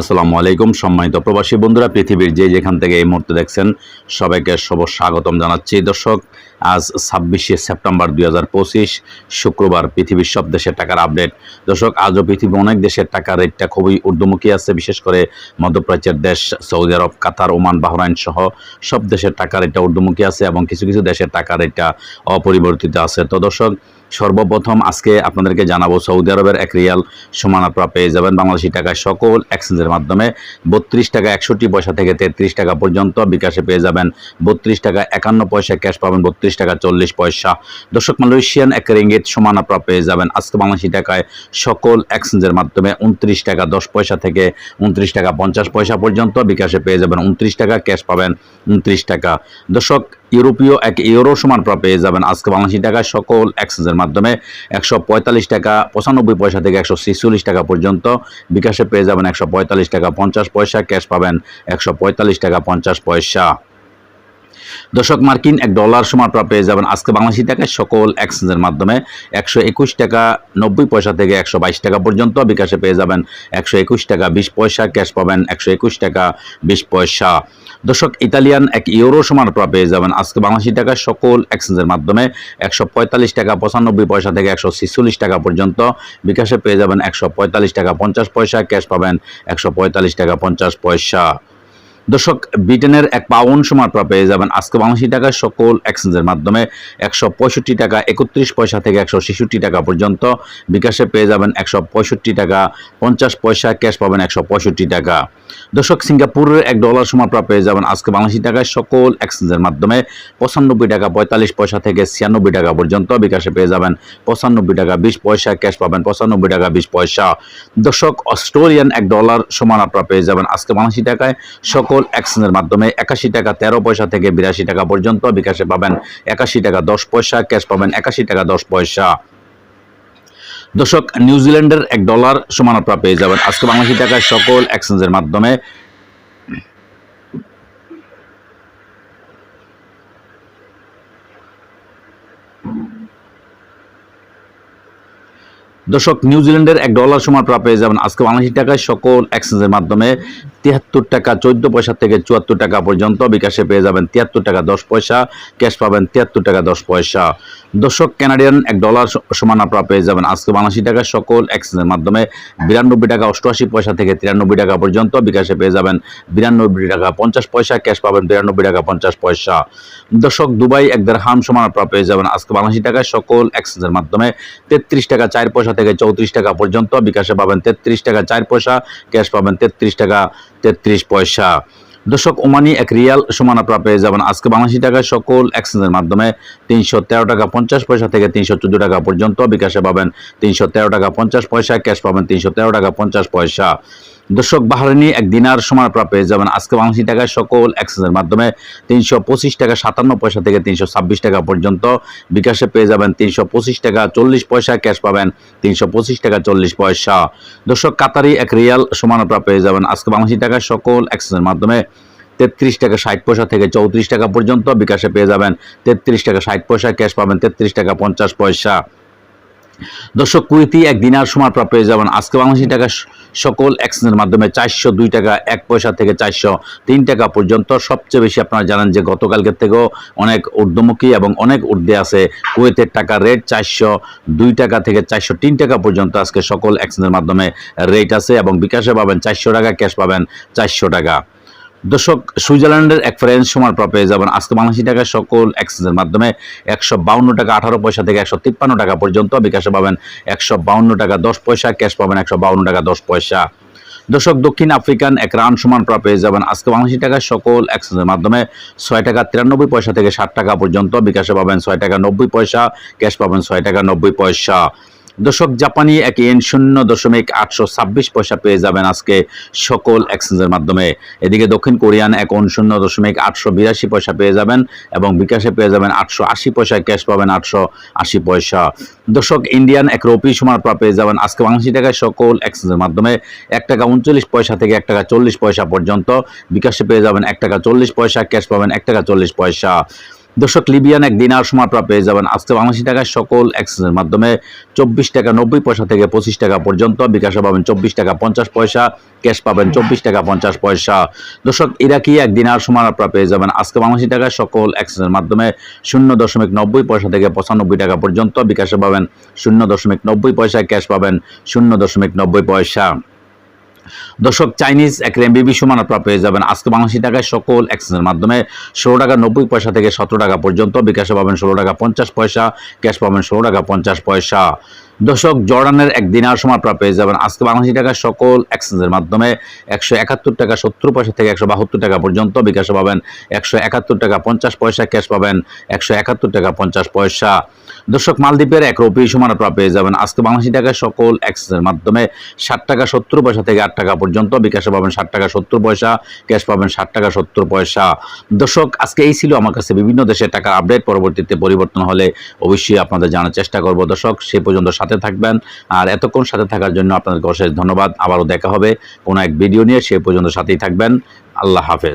আসসালামু আলাইকুম। সম্মানিত প্রবাসী বন্ধুরা, পৃথিবীর যে যেখান থেকে এই মুহূর্তে দেখছেন, সবাইকে শুভ স্বাগতম জানাচ্ছি। দর্শক, আজ ছাব্বিশে সেপ্টেম্বর দুই হাজার পঁচিশ, শুক্রবার পৃথিবীর সব দেশের টাকার আপডেট। দর্শক, আজও পৃথিবীর অনেক দেশের টাকার রেটটা খুবই ঊর্ধ্বমুখী আছে, বিশেষ করে মধ্যপ্রাচ্যের দেশ সৌদি আরব, কাতার, ওমান, বাহরাইন সহ সব দেশের টাকার রেটটা ঊর্ধ্বমুখী আছে এবং কিছু কিছু দেশের টাকার রেটটা অপরিবর্তিত আছে। তো দর্শক সর্বপ্রথম আজকে আপনাদেরকে জানাব সৌদি আরবের এক রিয়াল সমান আপনারা পেয়ে যাবেন বাংলাদেশি টাকায় সকল এক্সচেঞ্জের মাধ্যমে। বত্রিশ টাকা একষট্টি পয়সা থেকে তেত্রিশ টাকা পর্যন্ত বিকাশে পেয়ে যাবেন। বত্রিশ টাকা একান্ন পয়সা ক্যাশ পাবেন, বত্রিশ টাকা চল্লিশ পয়সা। দর্শক মালয়েশিয়ান এক রিঙ্গিত সমান আপনারা পেয়ে যাবেন। আজকে বাংলাদেশি টাকায় সকল এক্সচেঞ্জের মাধ্যমে উনত্রিশ টাকা দশ পয়সা থেকে উনত্রিশ টাকা পঞ্চাশ পয়সা পর্যন্ত বিকাশে পেয়ে যাবেন। উনত্রিশ টাকা ক্যাশ পাবেন, উনত্রিশ টাকা। দর্শক ইউরোপীয় এক ইউরো সমান পেয়ে যাবেন আজকে বাংলাদেশি টাকায় সকল এক্সচেঞ্জের মাধ্যমে। একশো পঁয়তাল্লিশ টাকা, পঁচানব্বই পয়সা থেকে একশো ছেচল্লিশ টাকা পর্যন্ত। বিকাশে পেয়ে যাবেন একশো পঁয়তাল্লিশ টাকা পঞ্চাশ পয়সা, ক্যাশ পাবেন একশো পঁয়তাল্লিশ টাকা পঞ্চাশ পয়সা। দর্শক, মার্কিন এক ডলার সমান প্রায় পেয়ে যাবেন আজকে বাংলাদেশি টাকায় সকল এক্সচেঞ্জের মাধ্যমে। একশো একুশ টাকা নব্বই পয়সা থেকে একশো বাইশ টাকা পর্যন্ত বিকাশে পেয়ে যাবেন। একশো একুশ টাকা বিশ পয়সা ক্যাশ পাবেন। একশো একুশ টাকা বিশ পয়সা। দর্শক, ইতালিয়ান এক ইউরো সমান প্রায় পেয়ে যাবেন আজকে বাংলাদেশি টাকায় সকল এক্সচেঞ্জের মাধ্যমে। একশো পঁয়তাল্লিশ টাকা পঁচানব্বই পয়সা থেকে একশো ছেচল্লিশ টাকা পর্যন্ত বিকাশে পেয়ে যাবেন। একশো পঁয়তাল্লিশ টাকা পঞ্চাশ পয়সা ক্যাশ পাবেন। একশো পঁয়তাল্লিশ টাকা পঞ্চাশ পয়সা। দর্শক, ব্রিটেনের এক পাউন্ড সমান প্রায় পেয়ে যাবেন আজকে বাংলাদেশি টাকায় সকল এক্সচেঞ্জের মাধ্যমে। একশো পঁয়ষট্টি টাকা একত্রিশ পয়সা থেকে একশো ছেষট্টি টাকা পর্যন্ত। বিকাশে পেয়ে যাবেন একশো পঁয়ষট্টি টাকা, পঞ্চাশ পয়সা, ক্যাশ পাবেন একশো পঁয়ষট্টি টাকা। দর্শক, সিঙ্গাপুরের এক ডলার সমান প্রায় পেয়ে যাবেন আজকে বাংলাদেশি টাকায় সকল এক্সচেঞ্জের মাধ্যমে। পঁচানব্বই টাকা, পঁয়তাল্লিশ পয়সা থেকে ছিয়ানব্বই টাকা পর্যন্ত বিকাশে পেয়ে যাবেন পঁচানব্বই টাকা, বিশ পয়সা, ক্যাশ পাবেন পঁচানব্বই টাকা, বিশ পয়সা। দর্শক, অস্ট্রেলিয়ান এক ডলার সমান আপনারা পেয়ে যাবেন আজকে বাংলাদেশি টাকায়। সকল এক্সচেঞ্জের মাধ্যমে একাশি টাকা তেরো পয়সা থেকে বিরাশি টাকা পর্যন্ত বিকাশে পাবেন একাশি টাকা দশ পয়সা, ক্যাশ পাবেন একাশি টাকা দশ পয়সা। দর্শক নিউজিল্যান্ডের এক ডলার সমান আপনারা পেয়ে যাবেন। আজকে বাংলাদেশি টাকায় সকল এক্সচেঞ্জের মাধ্যমে দর্শক নিউজিল্যান্ডের এক ডলার সমান প্রায় পেয়ে যাবেন। আজকে বাংলাদেশি টাকায় সকল এক্সচেঞ্জের মাধ্যমে তিয়াত্তর টাকা, চোদ্দ পয়সা থেকে চুয়াত্তর টাকা পর্যন্ত বিকাশে পেয়ে যাবেন তিয়াত্তর টাকা দশ পয়সা, ক্যাশ পাবেন তিয়াত্তর টাকা দশ পয়সা। দর্শক কানাডিয়ান এক ডলার সমান আপনারা পেয়ে যাবেন। আজকে বাংলাদেশি টাকা সকল এক্সচেঞ্জের মাধ্যমে বিরানব্বই টাকা অষ্টআশি পয়সা থেকে তিরানব্বই টাকা পর্যন্ত বিকাশে পেয়ে যাবেন। বিরানব্বই টাকা পঞ্চাশ পয়সা, ক্যাশ পাবেন বিরানব্বই টাকা পঞ্চাশ পয়সা। দর্শক, দুবাই এক দেড় হাম সমান আপনারা পেয়ে যাবেন। আজকে বাংলাদেশি টাকা সকল এক্সচেঞ্জের মাধ্যমে তেত্রিশ টাকা চার পয়সা থেকে চৌত্রিশ টাকা পর্যন্ত বিকাশে পাবেন তেত্রিশ টাকা চার পয়সা, ক্যাশ পাবেন তেত্রিশ টাকা তেত্রিশ পয়সা। দর্শক, ওমানি এক রিয়াল সমান আপনারা পেয়ে যাবেন। আজকে বাংলাদেশি টাকায় সকল এক্সচেঞ্জের মাধ্যমে তিনশো তেরো টাকা পঞ্চাশ পয়সা থেকে তিনশো চোদ্দ টাকা পর্যন্ত বিকাশে পাবেন। তিনশো তেরো টাকা পঞ্চাশ পয়সা, ক্যাশ পাবেন তিনশো তেরো টাকা পঞ্চাশ পয়সা। দর্শক বাহারানি এক দিনার সমান পেয়ে যাবেন আজকে বাংলাদেশি টাকায় সকল এক্সচেঞ্জের মাধ্যমে তিনশো পঁচিশ টাকা, সাতান্ন পয়সা থেকে তিনশো ছাব্বিশ টাকা পর্যন্ত। বিকাশে পেয়ে যাবেন তিনশো পঁচিশ টাকা, চল্লিশ পয়সা, ক্যাশ পাবেন তিনশো পঁচিশ টাকা, চল্লিশ পয়সা। দর্শক, কাতারি এক রিয়াল সমান পেয়ে যাবেন আজকে বাংলাদেশি টাকায় সকল এক্সচেঞ্জের মাধ্যমে তেত্রিশ টাকা, ষাট পয়সা থেকে চৌত্রিশ টাকা পর্যন্ত। বিকাশে পেয়ে যাবেন তেত্রিশ টাকা, ষাট পয়সা, ক্যাশ পাবেন তেত্রিশ টাকা, পঞ্চাশ পয়সা। দর্শক কুইতি এক দিনার সময় প্রাপ্ত হয়ে যাবেন। আজকে বাংলাদেশি টাকা সকল এক্সচেঞ্জের মাধ্যমে চারশো দুই টাকা, এক পয়সা থেকে চারশো তিন টাকা পর্যন্ত। সবচেয়ে বেশি আপনারা জানেন যে গতকালকের থেকেও অনেক ঊর্ধ্বমুখী এবং অনেক ঊর্ধ্বে আছে কুয়েতের টাকা রেট চারশো দুই টাকা থেকে চারশো তিন টাকা পর্যন্ত আজকে সকল এক্সচেঞ্জের মাধ্যমে রেট আছে এবং বিকাশে পাবেন চারশো টাকা ক্যাশ পাবেন চারশো টাকা। দর্শক, সুইজারল্যান্ডের এক ফ্রেন্স সমান পেয়ে যাবেন আজকে বাংলাদেশি টাকা সকল এক্সচেঞ্জের মাধ্যমে একশো বাউন্ন টাকা, আঠারো পয়সা থেকে একশো তিপ্পান্ন টাকা পর্যন্ত বিকাশে পাবেন একশো বাউন্ন টাকা, দশ পয়সা, ক্যাশ পাবেন একশো বাউন্ন টাকা, দশ পয়সা। দর্শক, দক্ষিণ আফ্রিকান এক রান সমান প্রাপ্ত পেয়ে যাবেন আজকে বাংলাদেশি টাকা সকল এক্সচেঞ্জের মাধ্যমে ছয় টাকা তিরানব্বই পয়সা থেকে ষাট টাকা পর্যন্ত বিকাশে পাবেন ছয় টাকা নব্বই পয়সা, ক্যাশ পাবেন ছয় টাকা নব্বই পয়সা। দর্শক, জাপানি এক এন শূন্য দশমিক আটশো ছাব্বিশ পয়সা পেয়ে যাবেন আজকে সকল এক্সচেঞ্জের মাধ্যমে। এদিকে দক্ষিণ কোরিয়ান এক অন শূন্য দশমিক আটশো বিরাশি পয়সা পেয়ে যাবেন এবং বিকাশে পেয়ে যাবেন আটশো আশি পয়সা ক্যাশ পাবেন আটশো আশি পয়সা। দর্শক, ইন্ডিয়ান এক রুপি সমান প্রা পেয়ে যাবেন আজকে বাংলাদেশি টাকায় সকল এক্সচেঞ্জের মাধ্যমে। এক টাকা উনচল্লিশ পয়সা থেকে এক টাকা চল্লিশ পয়সা পর্যন্ত। বিকাশে পেয়ে যাবেন এক টাকা চল্লিশ পয়সা, ক্যাশ পাবেন এক টাকা চল্লিশ পয়সা। দর্শক, লিবিয়ান এক দিনার সময় আপনারা পেয়ে যাবেন আজকে বাংলাদেশি টাকায় সকল এক্সচেঞ্জের মাধ্যমে চব্বিশ টাকা নব্বই পয়সা থেকে পঁচিশ টাকা পর্যন্ত। বিকাশে পাবেন চব্বিশ টাকা পঞ্চাশ পয়সা, ক্যাশ পাবেন চব্বিশ টাকা পঞ্চাশ পয়সা। দর্শক, ইরাকি এক দিনার সময় আপনারা পেয়ে যাবেন আজকে বাংলাদেশি টাকায় সকল এক্সচেঞ্জের মাধ্যমে শূন্য দশমিক নব্বই পয়সা থেকে পঁচানব্বই টাকা পর্যন্ত। বিকাশে পাবেন শূন্য দশমিক নব্বই পয়সা, ক্যাশ পাবেন শূন্য দশমিক নব্বই পয়সা। দর্শক, চাইনিজ এক রেমবি সমান আপনারা পেয়ে যাবেন। আজকে বাংলাদেশি টাকায় সকল এক্সচেঞ্জের মাধ্যমে ষোলো টাকা নব্বই পয়সা থেকে সতেরো টাকা পর্যন্ত। বিকাশে পাবেন ষোলো টাকা পঞ্চাশ পয়সা, ক্যাশ পাবেন ষোলো টাকা পঞ্চাশ পয়সা। দর্শক, জর্ডানের এক দিনার সময় আপনারা পেয়ে যাবেন আজকে বাংলাদেশি টাকা সকল এক্সচেঞ্জের মাধ্যমে একশো একাত্তর টাকা সত্তর পয়সা থেকে একশো বাহাত্তর টাকা পর্যন্ত বিকাশে পাবেন। একশো একাত্তর টাকা পঞ্চাশ পয়সা ক্যাশ পাবেন। একশো একাত্তর টাকা পঞ্চাশ পয়সা। দর্শক, মালদ্বীপের এক রুপি সমান আপনারা পেয়ে যাবেন আজকে বাংলাদেশি টাকায় সকল এক্সচেঞ্জের মাধ্যমে ষাট টাকা সত্তর পয়সা থেকে আট টাকা পর্যন্ত বিকাশে পাবেন। ষাট টাকা সত্তর পয়সা ক্যাশ পাবেন, ষাট টাকা সত্তর পয়সা। দর্শক, আজকে এই ছিল আমার কাছে বিভিন্ন দেশের টাকার আপডেট পরবর্তীতে পরিবর্তন হলে অবশ্যই আপনাদের জানার চেষ্টা করব। দর্শক, সে পর্যন্ত সাথে থাকবেন। আর এতক্ষণ সাথে থাকার জন্য আপনাদেরকে অশেষ ধন্যবাদ। আবারও দেখা হবে কোনো এক ভিডিও নিয়ে। সে পর্যন্ত সাথেই থাকবেন। আল্লাহ হাফেজ।